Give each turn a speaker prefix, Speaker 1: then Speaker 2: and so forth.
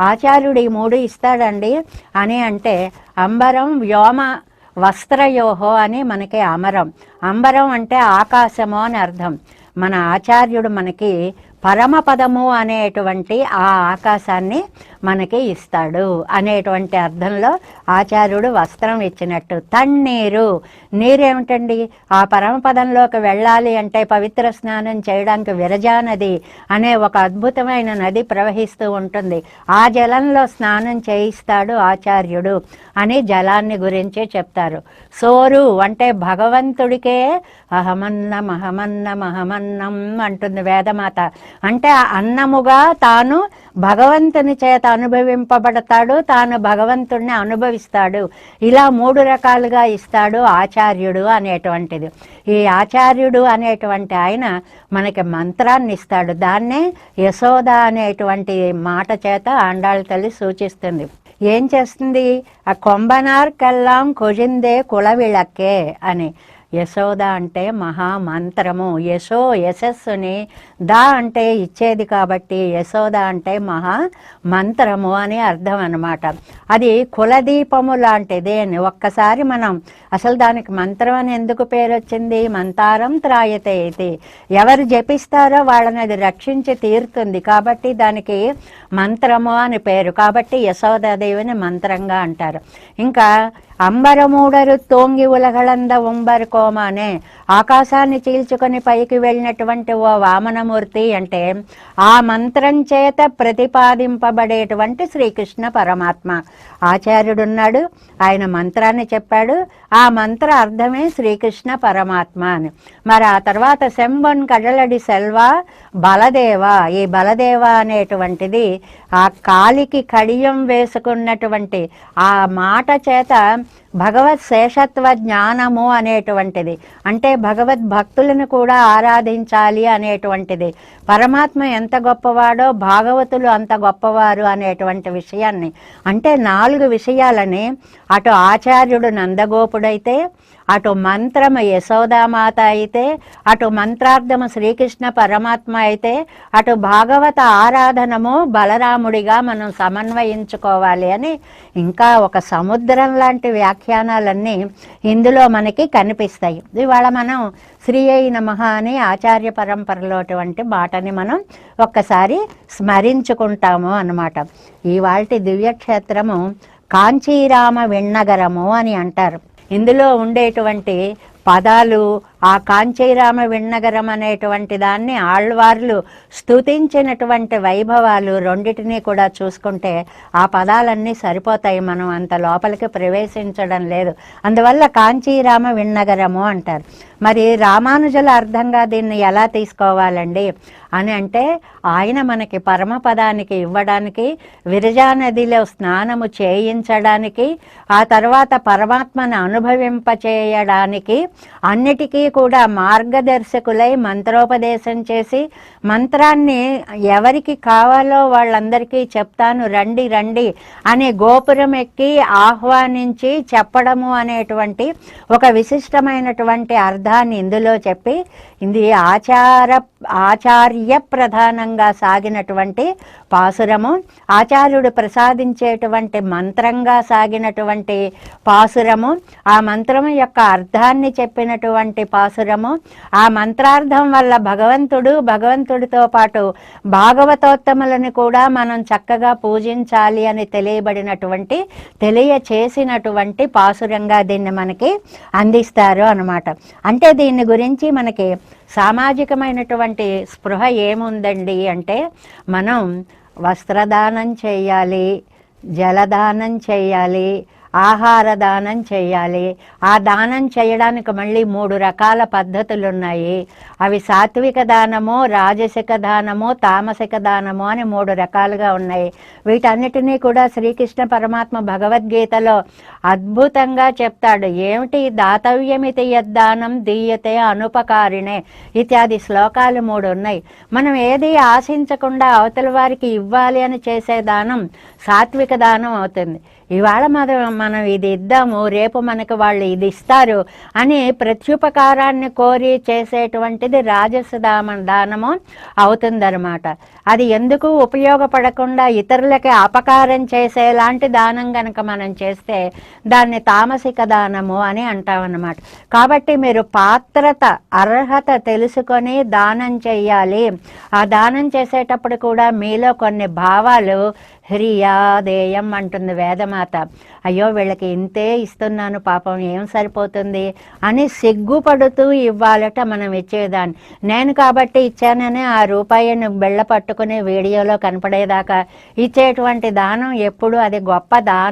Speaker 1: ఆచార్యుడు ఈ మూడు ఇస్తాడండి అని అంటే అంబరం వ్యోమ వస్త్రయోహో అని మనకి అమరం. అంబరం అంటే ఆకాశము అని అర్థం. మన ఆచార్యుడు మనకి పరమపదము అనేటువంటి ఆ ఆకాశాన్ని మనకి ఇస్తాడు అనేటువంటి అర్థంలో ఆచార్యుడు వస్త్రం ఇచ్చినట్టు. తన్నీరు. నీరేమిటండి? ఆ పరమపదంలోకి వెళ్ళాలి అంటే పవిత్ర స్నానం చేయడానికి విరజా నది అనే ఒక అద్భుతమైన నది ప్రవహిస్తూ ఉంటుంది. ఆ జలంలో స్నానం చేయిస్తాడు ఆచార్యుడు అని జలాన్ని గురించి చెప్తారు. సోరు అంటే భగవంతుడికే అహమన్నం అహమన్నం అహమన్నం అంటుంది వేదమాత. అంటే అన్నముగా తాను భగవంతుని చేత అనుభవింపబడతాడు తాను భగవంతుడిని అనుభవిస్తాడు. ఇలా మూడు రకాలుగా ఇస్తాడు ఆచార్యుడు అనేటువంటిది. ఈ ఆచార్యుడు అనేటువంటి ఆయన మనకి మంత్రాన్ని ఇస్తాడు. దాన్నే యశోద అనేటువంటి మాట చేత ఆండాళ్ళ తల్లి సూచిస్తుంది. ఏం చేస్తుంది? ఆ కొంబనార్ కల్లాం కొజిందే కులవిళక్కే అని. యశోద అంటే మహామంత్రము. యశో యశస్సుని దా అంటే ఇచ్చేది కాబట్టి యశోద అంటే మహా మంత్రము అని అర్థం అన్నమాట. అది కులదీపము లాంటిది అని ఒక్కసారి మనం అసలు దానికి మంత్రం అని ఎందుకు పేరు వచ్చింది మంతారం త్రాయతే ఇది. ఎవరు జపిస్తారో వాళ్ళని అది రక్షించి తీరుతుంది కాబట్టి దానికి మంత్రము అని పేరు. కాబట్టి యశోదాదేవిని మంత్రంగా అంటారు. ఇంకా అంబరమూడరు తోంగి ఉలగళంద တော်မှာနဲ့ ఆకాశాన్ని చీల్చుకొని పైకి వెళ్ళినటువంటి ఓ వామనమూర్తి అంటే ఆ మంత్రం చేత ప్రతిపాదింపబడేటువంటి శ్రీకృష్ణ పరమాత్మ. ఆచార్యుడున్నాడు ఆయన మంత్రాన్ని చెప్పాడు ఆ మంత్ర అర్థమే శ్రీకృష్ణ పరమాత్మ అని. మరి ఆ తర్వాత శంబన్ కడలడి సెల్వా బలదేవ. ఈ బలదేవ అనేటువంటిది ఆ కాలికి కడియం వేసుకున్నటువంటి ఆ మాట చేత భగవత్ శేషత్వ జ్ఞానము అనేటువంటిది. అంటే భగవద్భక్తులను కూడా ఆరాధించాలి అనేటువంటిది. పరమాత్మ ఎంత గొప్పవాడో భాగవతులు అంత గొప్పవారు అనేటువంటి విషయాన్ని. అంటే నాలుగు విషయాలని అటు ఆచార్యుడు నందగోపుడైతే అటు మంత్రము యశోదామాత అయితే అటు మంత్రార్థము శ్రీకృష్ణ పరమాత్మ అయితే అటు భాగవత ఆరాధనము బలరాముడిగా మనం సమన్వయించుకోవాలి అని ఇంకా ఒక సముద్రం లాంటి వ్యాఖ్యానాలన్నీ ఇందులో మనకి కనిపిస్తాయి. ఇవాళ మనం శ్రీ అయి మహా అని ఆచార్య పరంపరలోటువంటి మాటని మనం ఒక్కసారి స్మరించుకుంటాము అన్నమాట. ఇవాళ దివ్యక్షేత్రము కాంచీరామ విన్నగరము అని అంటారు. ఇందులో ఉండేటువంటి పదాలు ఆ కాంచీరామ విన్నగరం అనేటువంటి దాన్ని ఆళ్వార్లు స్తుతించినటువంటి వైభవాలు రెండిటినీ కూడా చూసుకుంటే ఆ పదాలన్నీ సరిపోతాయి మనం అంత లోపలికి ప్రవేశించడం లేదు. అందువల్ల కాంచీరామ విన్నగరము అంటారు. మరి రామానుజుల అర్థంగా దీన్ని ఎలా తీసుకోవాలండి? అని అంటే ఆయన మనకి పరమపదానికి ఇవ్వడానికి విరజా నదిలో స్నానము చేయించడానికి ఆ తర్వాత పరమాత్మను అనుభవింపచేయడానికి అన్నిటికీ కూడా మార్గదర్శకులై మంత్రోపదేశం చేసి మంత్రాన్ని ఎవరికి కావాలో వాళ్ళందరికీ చెప్తాను రండి రండి అని గోపురం ఎక్కి ఆహ్వానించి చెప్పడము అనేటువంటి ఒక విశిష్టమైనటువంటి అర్థాన్ని ఇందులో చెప్పి ఇది ఆచార ఆచార్య ప్రధానంగా సాగినటువంటి పాసురము. ఆచార్యుడు ప్రసాదించేటువంటి మంత్రంగా సాగినటువంటి పాసురము. ఆ మంత్రం యొక్క అర్థాన్ని చెప్పినటువంటి పాసురము ఆ మంత్రార్థం వల్ల భగవంతుడు భగవంతుడితో పాటు భాగవతోత్తములను కూడా మనం చక్కగా పూజించాలి అని తెలియబడినటువంటి తెలియచేసినటువంటి పాసురంగా దీన్ని మనకి అందిస్తారు అనమాట అంటే దీని గురించి మనకి సామాజికమైనటువంటి స్పృహ ఏముందండి అంటే మనం వస్త్రదానం చేయాలి జలదానం చేయాలి ఆహార దానం చేయాలి. ఆ దానం చేయడానికి మళ్ళీ మూడు రకాల పద్ధతులు ఉన్నాయి అవి సాత్విక దానము రాజసిక దానము తామసిక దానము అని మూడు రకాలుగా ఉన్నాయి. వీటన్నిటినీ కూడా శ్రీకృష్ణ పరమాత్మ భగవద్గీతలో అద్భుతంగా చెప్తాడు. ఏమిటి? దాతవ్యమితి యద్దానం దీయతే అనుపకారిణే ఇత్యాది శ్లోకాలు మూడు ఉన్నాయి. మనం ఏది ఆశించకుండా అవతల వారికి ఇవ్వాలి అని చేసే దానం సాత్విక దానం అవుతుంది. ఇవాళ మనం మనం ఇది ఇద్దాము రేపు మనకు వాళ్ళు ఇది ఇస్తారు అని ప్రత్యుపకారాన్ని కోరి చేసేటువంటిది రాజస దామ దానము అవుతుందన్నమాట. అది ఎందుకు ఉపయోగపడకుండా ఇతరులకి అపకారం చేసేలాంటి దానం గనక మనం చేస్తే దాన్ని తామసిక దానము అని అంటామన్నమాట. కాబట్టి మీరు పాత్రత అర్హత తెలుసుకొని దానం చెయ్యాలి. ఆ దానం చేసేటప్పుడు కూడా మీలో కొన్ని భావాలు హ్రియాదేయం అంటుంది వేదమాత. అయ్యో వీళ్ళకి ఇంతే ఇస్తున్నాను పాపం ఏం సరిపోతుంది? అని సిగ్గుపడుతూ ఇవ్వాలట మనం ఇచ్చేదాన్ని. నేను కాబట్టి ఇచ్చానని ఆ రూపాయిని బెళ్ళ పట్టుకుని వీడియోలో కనపడేదాకా ఇచ్చేటువంటి దానం ఎప్పుడు అది గొప్ప దానం.